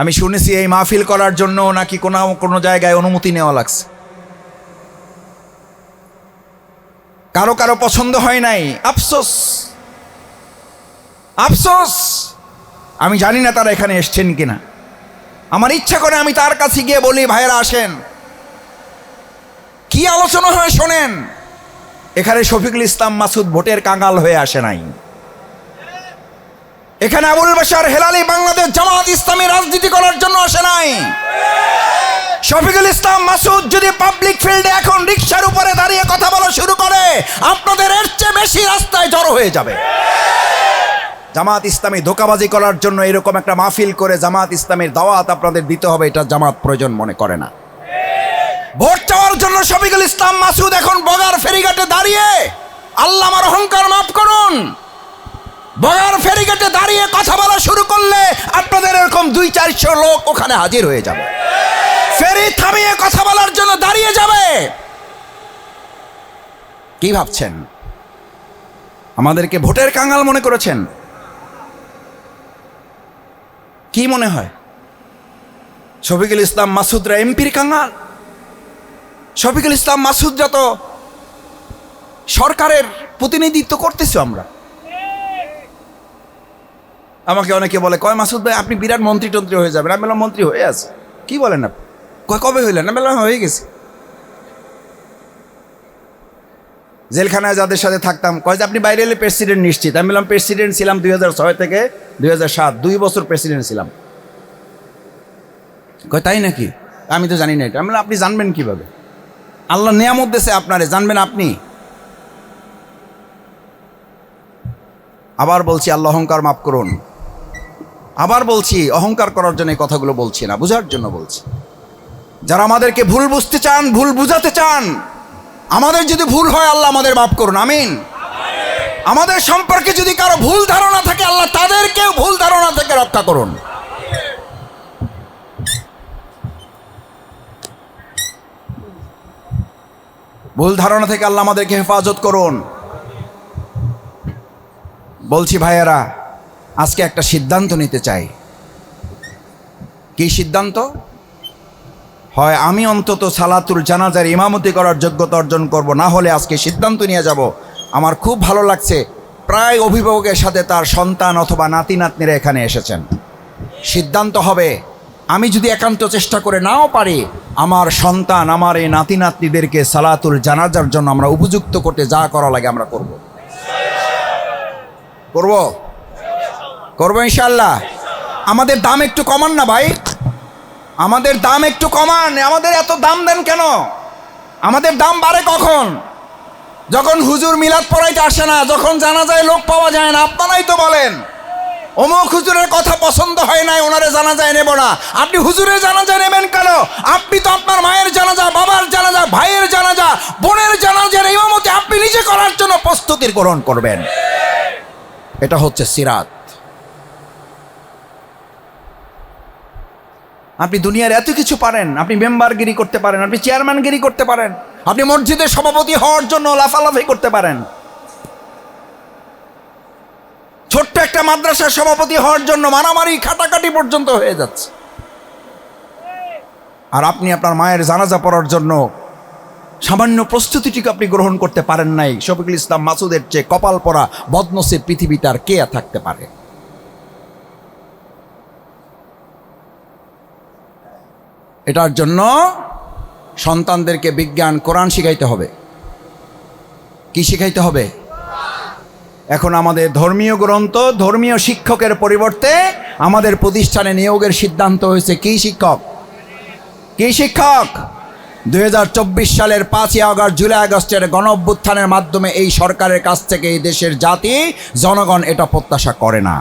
আমি শুনেছি এই মাহফিল করার জন্য নাকি কোনো কোনো জায়গায় অনুমতি নেওয়া লাগছে। কারও কারও পছন্দ হয় নাই। আফসোস। আফসোস। আমি জানি না তারা এখানে এসছেন কিনা। আমার ইচ্ছা করে আমি তার কাছে গিয়ে বলি, ভাইয়েরা, আসেন। কি আলোচনা হয় শোনেন। এখানে শফিকুল ইসলাম মাসুদ ভোটের কাঙ্গাল হয়ে আসে নাই। এখানে আবুল বাসার হেলালি বাংলাদেশ জামাত ইসলামী রাজনীতি করার জন্য আসে নাই। শফিকুল ইসলাম মাসুদ যদি পাবলিক ফিল্ডে এখন রিক্সার উপরে দাঁড়িয়ে কথা বলা শুরু করে, আপনাদের এর চেয়ে বেশি রাস্তায় জড়ো হয়ে যাবে। জামাত ইসলামী ধোকাবাজি করার জন্য এরকম একটা মাহফিল করে জামাত ইসলামের দাওয়াত আপনাদের দিতে হবে, এটা জামাত প্রয়োজন মনে করে না। ভোট চাওয়ার জন্য শফিকুল ইসলাম মাসুদ এখন বগার ফেরিঘাটে দাঁড়িয়ে আল্লাহ আমার অহংকার মাফ করুন। বগার ফেরিঘাটে দাঁড়িয়ে কথা বলা শুরু করলে আপনাদের এরকম দুই চারশো লোক ওখানে হাজির হয়ে যাবে। ফেরি থামিয়ে কথা বলার জন্য দাঁড়িয়ে যাবে। কি ভাবছেন? আমাদেরকে ভোটের কাঙ্গাল মনে করেছেন? কি মনে হয়? শফিকুল ইসলাম মাসুদরা এমপির কাঙ্গাল শফিকুল ইসলাম মাসুদরা তো সরকারের প্রতিনিধিত্ব করতেছি আমরা। আমাকে অনেকে বলে, কয় মাসুদ ভাই, আপনি বিরাট মন্ত্রী টন্ত্রী হয়ে যাবেন। আমি বললাম, মন্ত্রী হয়ে আছে। কি বলেন আপনি? কয়, কবে হইলেন? আমি বললাম, হয়ে গেছে। জেলখানায় যাদের সাথে থাকতাম, কয় যে আপনি বাইরে এলে প্রেসিডেন্ট নিশ্চিত। আমি বললাম, প্রেসিডেন্ট ছিলাম দুই ছয় থেকে দুই সাত, দুই বছর প্রেসিডেন্ট ছিলাম। কয়, তাই নাকি? আমি তো জানি না এটা। আমি আপনি জানবেন কীভাবে? আল্লাহ নিয়ামত দেশে আপনারে, জানবেন আপনি। আবার বলছি, আল্লাহ অহংকার মাফ করুন। আবার বলছি, অহংকার করার জন্য এই কথাগুলো বলছি না, বোঝার জন্য বলছি। যারা আমাদেরকে ভুল বুঝতে চান, ভুল বুঝাতে চান, আমাদের যদি ভুল হয় আল্লাহ আমাদের মাফ করুন, আমিন। আমাদের সম্পর্কে যদি কারও ভুল ধারণা থাকে, আল্লাহ তাদেরকেও ভুল ধারণা থেকে রক্ষা করুন। ভুল ধারণা থেকে আল্লাহ আমাদেরকে হেফাজত করুন। বলছি, ভাইয়েরা আজকে একটা সিদ্ধান্ত নিতে চাই। কি সিদ্ধান্ত? হয় আমি অন্তত সালাতুল জানাজার ইমামতি করার যোগ্যতা অর্জন করব, না হলে আজকে সিদ্ধান্ত নিয়ে যাব। আমার খুব ভালো লাগছে, প্রায় অভিভাবকের সাথে তার সন্তান অথবা নাতি নাতনিরা এখানে এসেছেন। সিদ্ধান্ত হবে, আমি যদি একান্ত চেষ্টা করে নাও পারি, আমার সন্তান, আমার এই নাতি নাতনিদেরকে সালাতুল জানাজার জন্য আমরা উপযুক্ত করতে যা করা লাগে আমরা করব। করব? করব ইনশাল্লাহ আমাদের দাম একটু কমান না ভাই। আমাদের দাম একটু কমান। আমাদের এত দাম দেন কেন? আমাদের দাম বাড়ে কখন? যখন হুজুর মিলাদ পড়াইতে আসে না, যখন জানা যায় লোক পাওয়া যায় না, আপনারাই তো বলেন। অমুক হুজুরের কথা পছন্দ হয় নাই, ওনারে জানা যায় নেব না। আপনি হুজুরের জানাজা নেবেন কেন? আপনি তো আপনার মায়ের জানাজা, বাবার জানাজা, ভাইয়ের জানাজা, বোনের জানাজার ইমামতি আপনি নিজে করার জন্য প্রস্তুতির গ্রহণ করবেন। এটা হচ্ছে সিরাত। আপনি দুনিয়ার এত কিছু পারেন, আপনি মেম্বারগিরি করতে পারেন, আপনি চেয়ারম্যানগিরি করতে পারেন, আপনি মসজিদের সভাপতি হওয়ার জন্য লাফালাফি করতে পারেন। ছোট্ট একটা মাদ্রাসার সভাপতি হওয়ার জন্য মারামারি খাটাকাটি পর্যন্ত হয়ে যাচ্ছে। আর আপনি আপনার মায়ের জানাজা পড়ার জন্য সামান্য প্রস্তুতিটিকে আপনি গ্রহণ করতে পারেন নাই। শফিকুল ইসলাম মাসুদের চেয়ে কপাল পরা বদনসিব পৃথিবীতে আর কে থাকতে পারে? এটার জন্য সন্তানদেরকে বিজ্ঞান, কোরআন শিখাইতে হবে। কি শিখাইতে হবে? এখন আমাদের ধর্মীয় গ্রন্থ, ধর্মীয় শিক্ষকের পরিবর্তে আমাদের প্রতিষ্ঠানে নিয়োগের সিদ্ধান্ত হয়েছে কি শিক্ষক? কি শিক্ষক? দু হাজার চব্বিশ সালের পাঁচই আগস্ট, জুলাই আগস্টের গণ মাধ্যমে এই সরকারের কাছ থেকে এই দেশের জাতি, জনগণ এটা প্রত্যাশা করে না।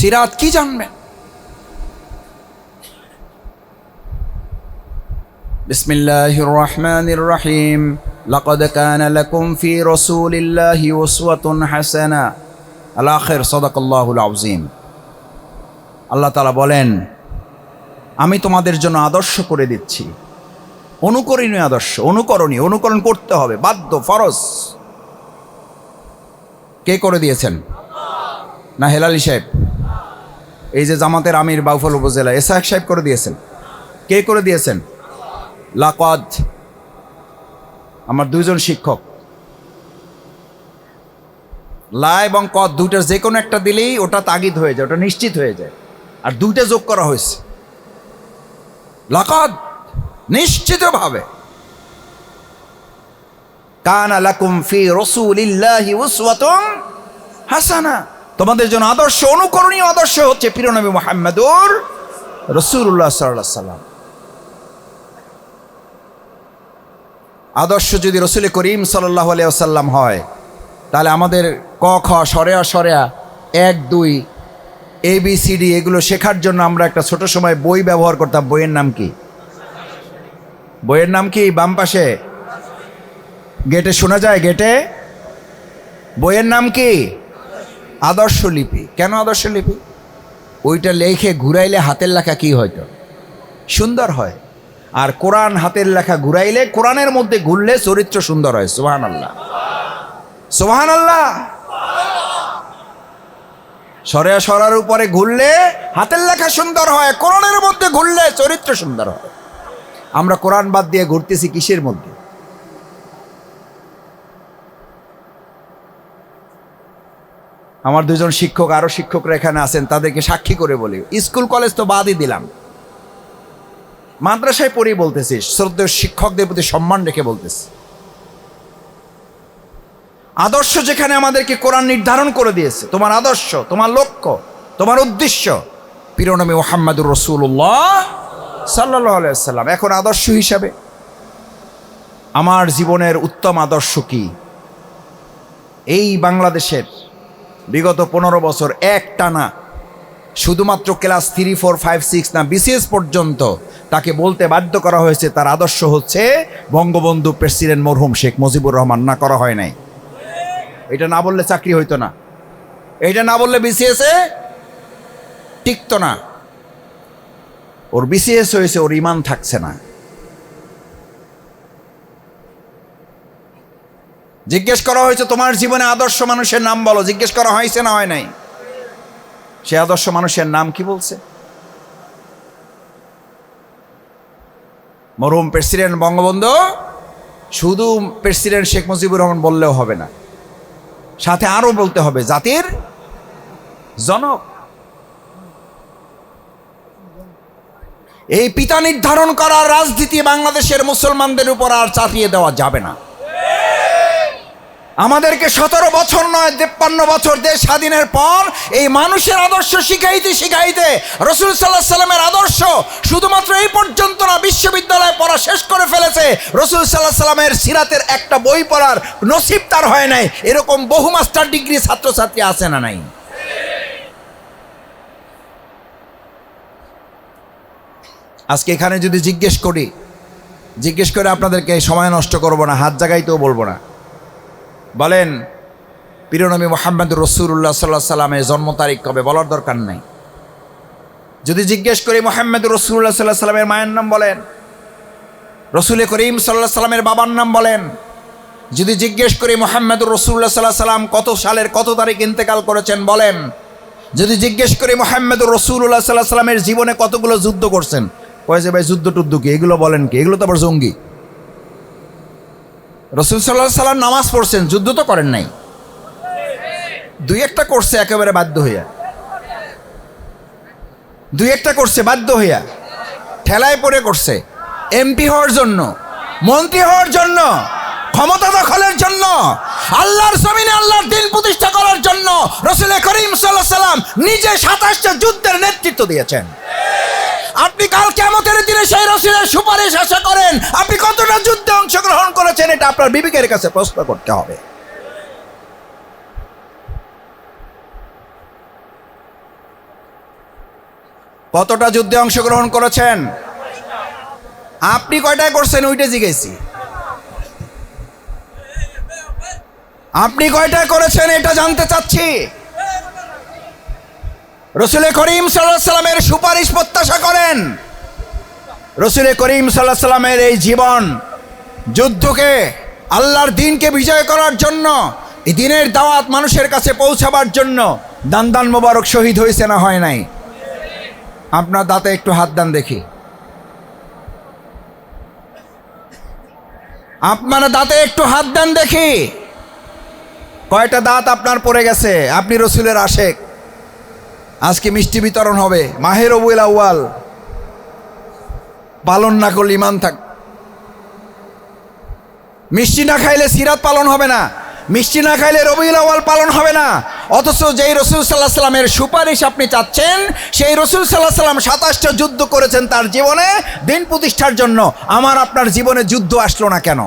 সিরাত কি জানবেন بسم الله الرحمن الرحيم لقد كان لكم في رسول الله أسوة حسنة الآخر صدق الله العظيم আল্লাহ তালা বলেন আমি তোমাদের জন্য আদর্শ করে দিচ্ছি অনুকরণীয় আদর্শ অনুকরণীয় অনুকরণ করতে হবে বাধ্য ফরজ কে করে দিয়েছেন না হেলালি সাহেব এই যে জামাতের আমির বাউফল উপজেলা এসাহেক সাহেব করে দিয়েছেন। কে করে দিয়েছেন? লাকদ। আমার দুইজন শিক্ষক। লা এবং কদ দুইটা যে কোনো একটা দিলেই ওটা তাগিদ হয়ে যায়, ওটা নিশ্চিত হয়ে যায়। আর দুইটা যোগ করা হয়েছে। লাকদ, নিশ্চিতভাবে। কানা লাকুম ফি রাসূলিল্লাহি উসওয়াতুন হাসানা। তোমাদের জন্য আদর্শ, অনুকরণীয় আদর্শ হচ্ছে প্রিয়নবী মুহাম্মদুর আলাইহি সাল্লাম। আদর্শ যদি রসুল করিম সাল্লাহ আলিয়াল্লাম হয়, তাহলে আমাদের ক, খ, সরেয়া সরেয়া, এক, দুই, এ, বি, সি, ডি, এগুলো শেখার জন্য আমরা একটা ছোট সময় বই ব্যবহার করতাম। বইয়ের নাম কি? বইয়ের নাম কি? বাম পাশে। গেটে শোনা যায়? গেটে? বইয়ের নাম কি? আদর্শ লিপি। কেন আদর্শ লিপি? ওইটা লেখে ঘুরাইলে হাতের লেখা কি হয়তো সুন্দর হয়। আর কোরআন হাতের লেখা ঘুরাইলে কোরআনের মধ্যে ঘুরলে চরিত্র সুন্দর হয়। সোহান আল্লাহ সোহান আল্লাহ সরে সরার উপরে ঘুরলে হাতের লেখা সুন্দর হয়, কোরআনের মধ্যে ঘুরলে চরিত্র সুন্দর হয়। আমরা কোরআন বাদ দিয়ে ঘুরতেছি কিসের মধ্যে? আমার দুজন শিক্ষক, আরও শিক্ষকরা এখানে আছেন, তাদেরকে সাক্ষী করে বলি। স্কুল, কলেজ তো বাদই দিলাম। মাদ্রাসায় পড়ি বলতেছি, শ্রদ্ধেয় শিক্ষকদের প্রতি সম্মান রেখে বলতেছি। আদর্শ যেখানে আমাদেরকে কোরআন নির্ধারণ করে দিয়েছে, তোমার আদর্শ, তোমার লক্ষ্য, তোমার উদ্দেশ্য। পিরনবী মোহাম্মদুর রসুল্লাহ সাল্লাহ সাল্লাম এখন আদর্শ হিসাবে। আমার জীবনের উত্তম আদর্শ কি? এই বাংলাদেশের বিগত পনেরো বছর এক টানা শুধুমাত্র class three, four, five, six না, বিসিএস পর্যন্ত তাকে বলতে বাধ্য করা হয়েছে, তার আদর্শ হচ্ছে বঙ্গবন্ধু প্রেসিডেন্ট মরহুম শেখ মুজিবুর রহমান। না, করা হয় নাই। এটা না বললে চাকরি হইতো না। এটা না বললে বিসিএস টিকতো না। ওর বিসিএস হয়েছে, ওর ইমান থাকছে না। জিজ্ঞেস করা হয়েছে, তোমার জীবনে আদর্শ মানুষের নাম বলো। জিজ্ঞেস করা হয়েছে না হয় নাই। সে আদর্শ মানুষের নাম কি বলছে? মরহুম প্রেসিডেন্ট বঙ্গবন্ধু, শুধু প্রেসিডেন্ট শেখ মুজিবুর রহমান বললেও হবে না, সাথে আরও বলতে হবে, জাতির জনক। এই পিতা নির্ধারণ করার রাজনীতি বাংলাদেশের মুসলমানদের উপর আর চাপিয়ে দেওয়া যাবে না। আমাদেরকে সতেরো বছর নয়, তেপ্পান্ন বছর দেশ স্বাধীনের পর এই মানুষের আদর্শ শিখাইতে শিখাইতে রসুল সাল্লাহ সাল্লামের আদর্শ শুধুমাত্র এই পর্যন্ত না, বিশ্ববিদ্যালয়ে পড়া শেষ করে ফেলেছে। রসুল সাল্লাহ সাল্লামের সিরাতের একটা বই পড়ার নসিব তার হয় নাই। এরকম বহু মাস্টার ডিগ্রি ছাত্রছাত্রী আছে না নাই? আজকে এখানে যদি জিজ্ঞেস করি, জিজ্ঞেস করে আপনাদেরকে সময় নষ্ট করব না, হাত জাগাইতেও বলব না। বলেন পিরনবী মোহাম্মদ রসুল্লাহ সাল্লাহ সাল্লামের জন্ম তারিখ কবে বলার দরকার নাই। যদি জিজ্ঞেস করি মোহাম্মদ রসুল্লাহ সাল্লাহ সাল্লামের মায়ের নাম বলেন, রসুল করিম সাল্লাহ সাল্লামের বাবার নাম বলেন, যদি জিজ্ঞেস করি মোহাম্মদ রসুল্লাহ সাল্লাহ সাল্লাম কত সালের কত তারিখ ইন্তেকাল করেছেন বলেন, যদি জিজ্ঞেস করি মোহাম্মদ রসুল্লাহ সাল্লাহ সাল্লামের জীবনে কতগুলো যুদ্ধ করছেন কয়েছে ভাই যুদ্ধ টুদ্ধ কি? এগুলো বলেন কি? এগুলো তো আবার জঙ্গি। রসুল সাল্লাহ সাল্লাম নামাজ পড়ছেন, যুদ্ধ তো করেন নাই। দুই একটা করছে একেবারে বাধ্য হইয়া। দুই একটা করছে বাধ্য হইয়া। ঠেলায় পড়ে করছে। এমপি হওয়ার জন্য, মন্ত্রী হওয়ার জন্য, ক্ষমতা দখলের জন্য, আল্লাহর জমিনে আল্লাহর দিন প্রতিষ্ঠা করার জন্য রসুল করিম সাল্লাহ সাল্লাম নিজে সাতাশটা যুদ্ধের নেতৃত্ব দিয়েছেন। আপনি কাল কেমতের দিনে সেই রসুলের করেছেন, এটা আপনার বিবেকের কাছে প্রশ্ন করতে হবে। কতটা যুদ্ধে অংশগ্রহণ করেছেন? আপনি কয়টায় করছেন ওইটা জিজ্ঞেসি। আপনি কয়টায় করেছেন এটা জানতে চাচ্ছি। রসুল করিম সাল্লাহ সাল্লামের সুপারিশ প্রত্যাশা করেন। রসুল করিম সাল্লাহ সাল্লামের এই জীবন যুদ্ধকে, আল্লাহর দিনকে বিজয় করার জন্য, এই দিনের দাওয়াত মানুষের কাছে পৌঁছাবার জন্য দান দান মোবারক শহীদ হয়েছে না হয় নাই? আপনার দাঁতে একটু হাত দান দেখি। আপনার দাঁতে একটু হাত দেন দেখি। কয়টা দাঁত আপনার পড়ে গেছে? আপনি রসুলের আশেক। আজকে মিষ্টি বিতরণ হবে। মাহের অবুল আউয়াল। পালন না করলে ইমান থাক মিষ্টি না খাইলে সিরাত পালন হবে না। মিষ্টি না খাইলে রবিউল আওয়াল পালন হবে না। অথচ যেই রসুল সাল্লাহ সাল্লামের সুপারিশ আপনি চাচ্ছেন, সেই রসুল সাল্লাহ সাল্লাম সাতাশটা যুদ্ধ করেছেন তার জীবনে। দিন প্রতিষ্ঠার জন্য আমার আপনার জীবনে যুদ্ধ আসলো না কেন?